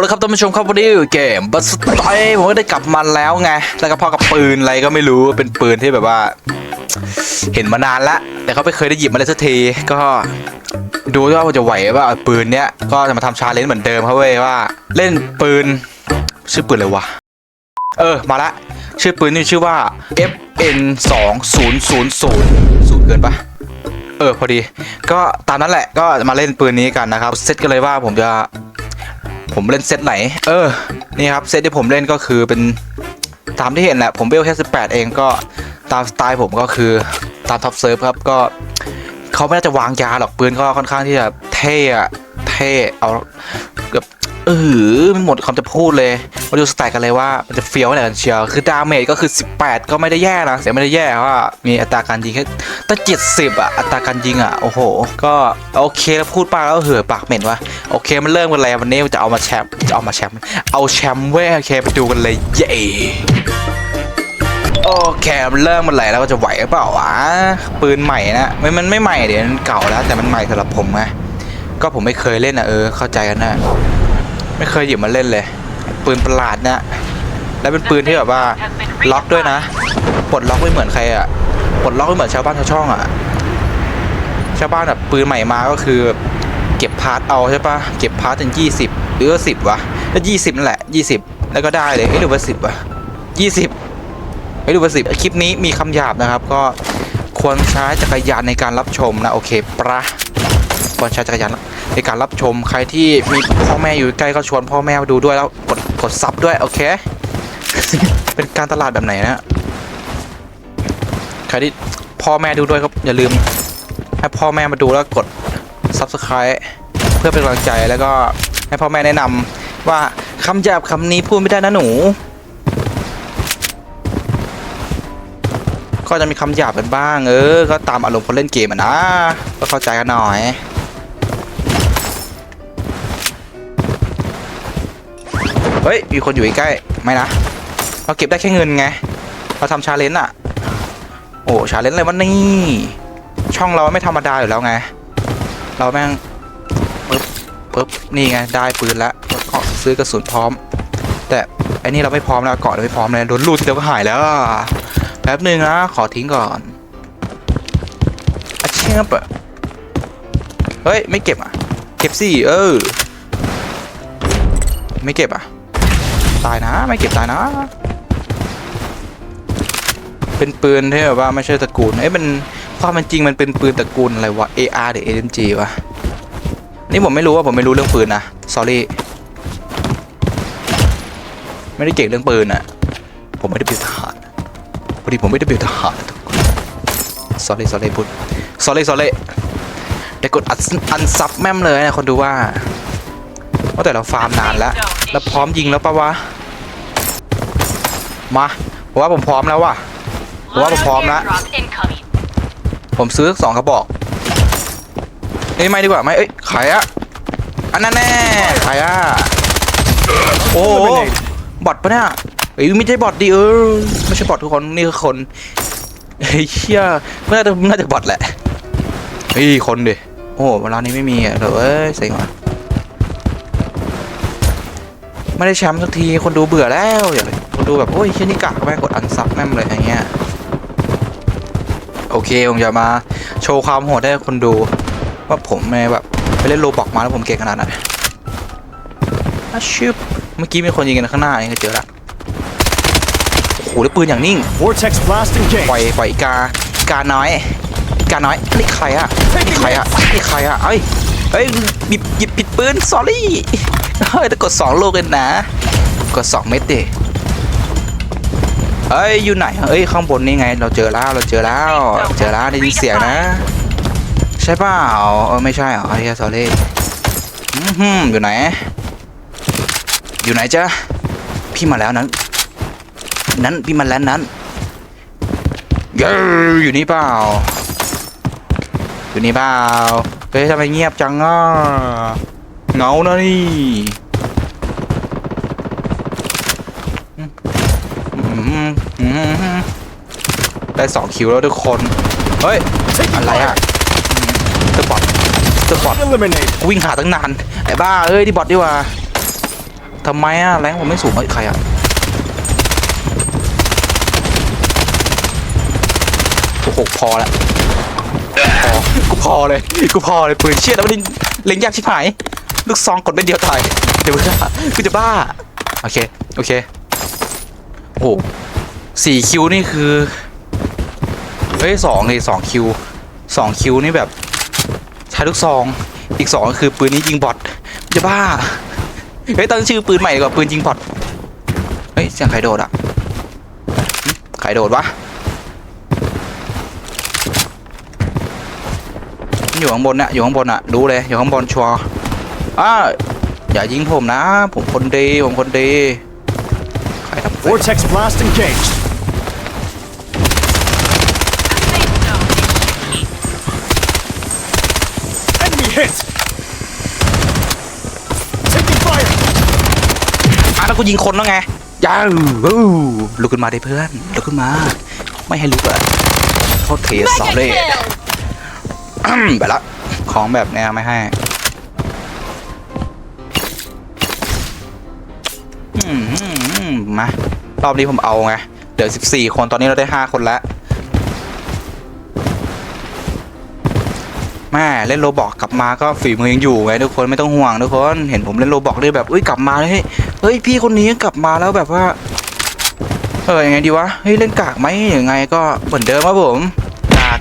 แล้วครับท่านผู้ชมครับวันนี้เกมบัสไตผมก็ได้กลับมาแล้วไง แล้วก็พอกับปืนอะไรก็ไม่รู้เป็นปืนที่แบบว่า เห็นมานานละแต่เขาไม่เคยได้หยิบมาเลยสักทีก็ดูว่าจะไหวว่าปืนเนี้ยก็จะมาทำชาเลนจ์เหมือนเดิมครับเว้ยว่า เล่นปืนชื่อปืนอะไรวะเออมาละชื่อปืนนี่ชื่อว่า FN 2 0 0 0สูงเกินปะเออพอดี ก็ตามนั้นแหละก็มาเล่นปืนนี้กันนะครับเซตกันเลยว่าผมจะ ผมเล่นเซตไหน เออ นี่ครับเซตที่ผมเล่นก็คือเป็นตามที่เห็นแหละผมเบลแค่18 เองก็ตามสไตล์ผมก็คือตามท็อปเซิร์ฟครับก็เขาไม่น่าจะวางยาหรอกปืนก็ค่อนข้างที่จะเท่อะเท่เอา ออมันหมดคำจะพูดเลย มาดูสไตล์กันเลยว่ามันจะเฟี้ยวอะไรกันเชียวคือดาเมจก็คือ 18 ก็ไม่ได้แย่นะเสียไม่ได้แย่ว่ามีอัตราการยิงแค่ตั้ง70อะอัตราการยิงอะโอ้โห ก็โอเคแล้วพูดปากแล้วเหือปากเหม็นวะโอเคมันเริ่มกันแล้ววันนี้จะเอามาแชมป์จะเอามาแชมป์เอาแชมป์เว้ยโอเคไปดูกันเลยเย้โอเคมันเริ่มมันไหลแล้วก็จะไหวหรือเปล่าวะปืนใหม่นะไม่มันไม่ใหม่เดี๋ยวมันเก่าแล้วแต่มันใหม่สำหรับผมไงก็ผมไม่เคยเล่นอะเออเข้าใจกันนะ ไม่เคยหยิบมาเล่นเลย ปืนประหลาดนะแล้วเป็นปืนที่แบบว่าล็อกด้วยนะปลดล็อกไม่เหมือนใครอะปลดล็อกไม่เหมือนชาวบ้านชาวช่องอะชาวบ้านแบบปืนใหม่มาก็คือ เก็บพาร์ทเอาใช่ปะเก็บพาร์ทถึงยี่สิบหรือว่าสิบวะก็ยี่สิบนั่นแหละยี่สิบแล้วก็ได้เลยเอ้ยหรือว่าสิบวะยี่สิบไม่รู้ว่าสิบคลิปนี้มีคำหยาบนะครับ ก็ควรใช้จักรยานในการรับชมนะโอเคปะ ควรใช้จักรยานในการรับชมใครที่มีพ่อแม่อยู่ใกล้ก็ชวนพ่อแม่มาดูด้วยแล้วกดกดซับด้วยโอเค เป็นการตลาดแบบไหนนะใครที่พ่อแม่ดูด้วยก็อย่าลืมให้พ่อแม่มาดูแล้วกด subscribe เพื่อเป็นกำลังใจแล้วก็ให้พ่อแม่แนะนำว่าคำหยาบคำนี้พูดไม่ได้นะหนู ก็จะมีคำหยาบกันบ้าง เออ ก็ตามอารมณ์คนเล่นเกมอะนะ ก็เข้าใจกันหน่อย เฮ้ย มีคนอยู่ใกล้ไม่นะ เราเก็บได้แค่เงินไง เราทำชาเลนจ์อะโอ้ชาเลนจ์อะไรวะนี่ ช่องเราไม่ธรรมดาอยู่แล้วไง เราแม่งปึ๊บปึ๊บนี่ไง ได้ปืนแล้วก็ซื้อกระสุนพร้อม แต่ไอ้นี่เราไม่พร้อมแล้วเกาะเราไม่พร้อมเลยโดนลูดเดียวก็หายแล้วแป๊บหนึ่งนะขอทิ้งก่อนอาเชี่ยปะเฮ้ย ไม่เก็บอะ เก็บสิเออ ไม่เก็บอะ ตายนะ ไม่เก็บตายนะ เป็นปืนที่แบบว่าไม่ใช่ตระกูลเอ้ยมันความเป็นจริงมันเป็นปืนตระกูลอะไรวะ AR หรือ AMG วะนี่ผมไม่รู้ว่าผมไม่รู้เรื่องปืนนะ sorry ไม่ได้เก่งเรื่องปืนอะผมไม่ได้เป็นทหารพอดีผมไม่ได้เป็นทหาร sorry sorry พูด sorry sorry ได้กดอัดอันซับแม่มเลยนะคนดูว่าว่าแต่เราฟาร์มนานแล้ว แล้วพร้อมยิงแล้วปะวะ มาผมว่าผมพร้อมแล้วว่ะผมว่าผมพร้อมแล้ว ผมซื้อสองกระบอกเอ้ยไม่ดีกว่าไม่เอ้ยขายอะอันนั้นแน่ขายอะโอ้บอทปะเนี่ยเอ้ยไม่ใช่บอทดิเออไม่ใช่บอททุกคนนี่คือคนเฮ้ยเชี่ยน่าจะน่าจะบอทแหละเฮ้ยคนดิโอ้โหร้านนี้ไม่มีอะเดี๋ยวเอ้ยเซ็งว่ะ ไม่ได้แชมป์สักทีคนดูเบื่อแล้วอย่างคนดูแบบโอ้ยเชี่ยนี่กากแม่งกดอันซับแม่งเลยอย่างเงี้ยโอเคผมจะมาโชว์ความโหดให้คนดู ว่าผมในแบบไปเล่นโลบอกมาแล้วผมเก่งขนาดไหนอาชิบเมื่อกี้มีคนยิงกันข้างหน้านี่ก็เจอละโอ้โหแล้วปืนอย่างนิ่ง Vortex blast ปล่อย engaged. ปล่อยอีกาอีกาน้อยอีกาน้อยนี่ใครอะนี่ใครอะนี่ใครอะเอ้ยเอ้ยหยิบหยิบผิดปืน sorry เฮ้ยแต่กดสองลูกเลยนะ กดสองเม็ดดิเอ้ยอยู่ไหนเอ้ยข้างบนนี่ไง เราเจอแล้วเราเจอแล้วเจอแล้วได้ยินเสียงนะ ใช่เปล่าเออไม่ใช่เหรอไอ้เหี้ย sorry อือหืออยู่ไหน อยู่ไหนจ๊ะพี่มาแล้วนั้น นั้นพี่มาแล้วนั้นเย้อยู่นี่เปล่าอยู่นี่เปล่าเฮ้ยทำไมเงียบจังอะเงานะนี่ ได้สองคิวแล้วทุกคน เฮ้ย อะไรอะเตอร์บอทเตอร์บอท Eliminated. วิ่งหาตั้งนาน ไอ้บ้า เอ้ยที่บอทดีกว่าทำไมอะ แรงผมไม่สูงเฮ้ยใครอะโอ้โหพอละพอกูพอเลย กูพอเลยปืนเชี่ยแล้วมันเล็งยากชิบหาย ลูกซองกดเป็นเดียวตาย เดี๋ยวมึงจะกูจะบ้า โอเค โอเค โอ้สี่คิวนี่คือ เฮ้ยสองเลยสองคิวสองคิวนี่แบบใช้ลูกซอง อีกสองก็คือปืนนี้ยิงบอทจะบ้าเฮ้ยตั้งชื่อปืนใหม่ดีกว่าปืนยิงบอทเฮ้ยเสียงใครโดดอะใครโดดวะอยู่ข้างบนน่ะอยู่ข้างบนน่ะรู้เลยอยู่ข้างบนชัวอ้าอย่ายิงผมนะ ผมคนดีผมคนดีใครทำ Vortex blast engaged. Hit. Taking fire. อะแล้วกูยิงคนแล้วไงย้าววู้ลุกขึ้นมาดิเพื่อนลุกขึ้นมา ไม่ให้ลุกอะโทษเทสอบเลย ไปละ ของแบบเนี้ยไม่ให้อืมอืมอืมมารอบนี้ผมเอาไง เดี๋ยว14 คนตอนนี้เราได้ 5 คนแล้ว แม่เล่นโรบอกกลับมาก็ฝีมือยังอยู่ไงทุกคนไม่ต้องห่วงทุกคนเห็นผมเล่นโรบอกเลยแบบเอ้ยกลับมาเลยเฮ้ยเฮ้ยพี่คนนี้กลับมาแล้วแบบว่าเออยังไงดีวะเฮ้ยเล่นกากไหมยังไงก็เหมือนเดิมครับผมกาก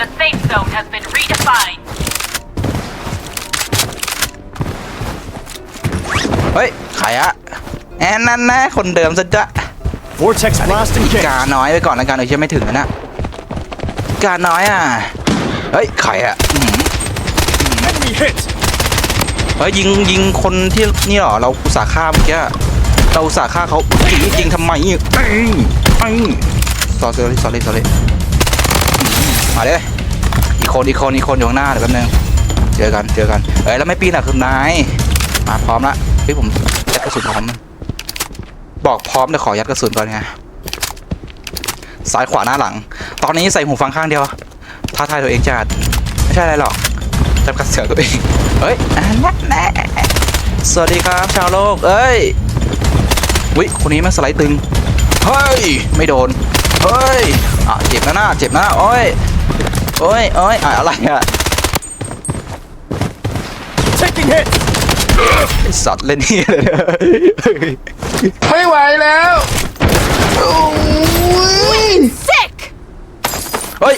The safe zone has been redefined. เฮ้ยใครอะแอนนั่นนะคนเดิมซะจะ Vortex blast อี engaged. กาน้อยไปก่อนแล้วกันเออยังไม่ถึงนะอีกาน้อยอะ เฮ้ยใครอะอื้อหือ Enemy hit. เฮ้ยยิงยิงคนที่นี่เหรอเราอุตส่าห์ฆ่าเมื่อกี้อะเราอุตส่าห์ฆ่าเขายิงยิงทำไมเอ้ยเอ้ยสอรี่สอรี่สอรี่มาเลยอีกคนอีกคนอีกคนอยู่ข้างหน้าเดี๋ยวแป๊บนึงเจอกันเจอกันเอ้ยแล้วไม่ปีนอะคือนายมาพร้อมละเฮ้ยผมยัดกระสุนพร้อมบอกพร้อมแต่ขอยัดกระสุนก่อนไงซ้ายขวาหน้าหลัง ตอนนี้ใส่หูฟังข้างเดียว ท้าทายตัวเองจัดไม่ใช่อะไรหรอกจำกัดเสียงตัวเองเฮ้ยอันนั้นแน่สวัสดีครับชาวโลกเอ้ยวิคนนี้มันสไลด์ตึงเฮ้ยไม่โดนเฮ้ยอะเจ็บนะหน้าเจ็บนะโอ้ยโอ้ยโอ้ยอะอะไรอะ Taking hit. ไอสัตว์เล่นเฮียเลยเนี่ยไม่ไหวแล้วโอ้ย Sick! เฮ้ย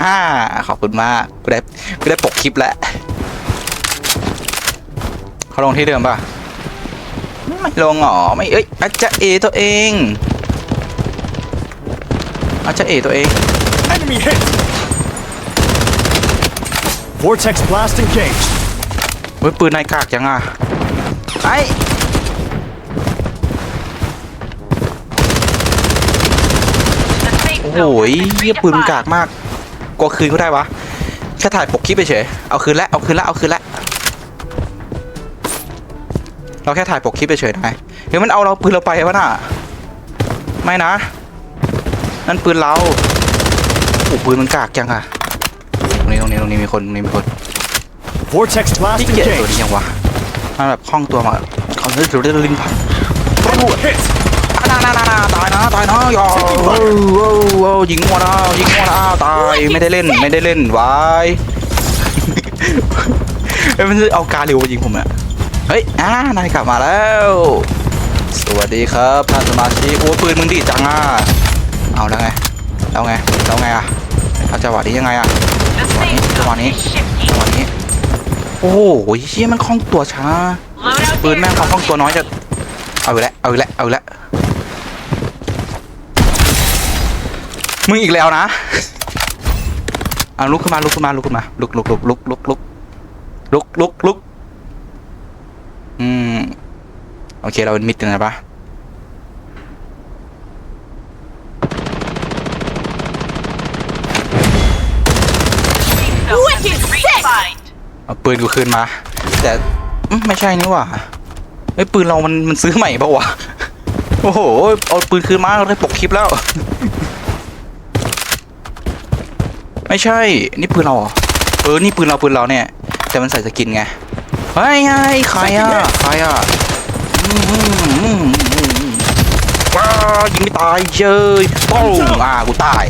อ่า ขอบคุณมากกูได้กูได้ปกคลิปแล้วเขาลงที่เดิมป่ะ ไม่ลงหรอ ไม่ เอ้ยอาจจะเอตัวเองอาจจะเอตัวเอง Enemy hit. Vortex blast engaged. เฮ้ยปืนนายกากจังอะไอ้ The safe โอ้โห zone has been เหี้ยปืนมันกาก redefined. มาก กลัวคืนเขาได้วะแค่ถ่ายปกคลิปไปเฉยเอาคืนละเอาคืนละเอาคืนละเราแค่ถ่ายปกคลิปไปเฉยนายเดี๋ยวมันเอาเราปืนเราไปวะน่ะไม่นะ นั่นปืนเราโอ้ปืนมันกากจังอะตรงนี้ตรงนี้ตรงนี้มีคนตรงนี้มีคน Vortex blast ที่เกลียดตัวนี้ engaged. ยังวะมันแบบคล่องตัวมาเขาเรียกเรียกลิ้นพัน Enemy hit. น่าน่าน่าตายนะตายนะยอโอ้โอ้โอ้ ยิงมัวนะยิงมัวนะตายไม่ได้เล่นไม่ได้เล่นวายเอ้ยมันจะเอาการเร็วมายิงผมอะเฮ้ยอ่านายกลับมาแล้ว สวัสดีครับท่านสมาชิกโอ้ปืนมึงดีจังอะเอาแล้วไงแล้วไงแล้วไงอะเอาจังหวะนี้ยังไงอะ The safe Come on zone in. is shifting. จังหวะนี้โอ้โหเชี่ยมันคล่องตัวช้าปืนแม่งควาคล่องตัวน้อยจะเอาอีกแล้วเอาอีกแล้วเอาอีกแล้ว มึงอีกแล้วนะเอาลุกขึ้นมาลุกขึ้นมาลุกขึ้นมาลุกลุกลุกลุกลุกลุกลุกลุกลุกอืมโอเคเราเป็นมิตรกันนะปะเอาปืนกูคืนมา แต่ไม่ใช่นี่ว่าไอ้ปืนเรามันมันซื้อใหม่ปะวะโอ้โหเอาปืนคืนมาเราได้ปกคลิปแล้ว ไม่ใช่ นี่ปืนเราเหรอเออ นี่ปืนเราปืนเราเนี่ย แต่มันใส่สกินไงเฮ้ยเฮ้ใครอะใครอะอืมอืมอืมอืมว้ายิงไม่ตายเย้ยป้องอ่ากูตาย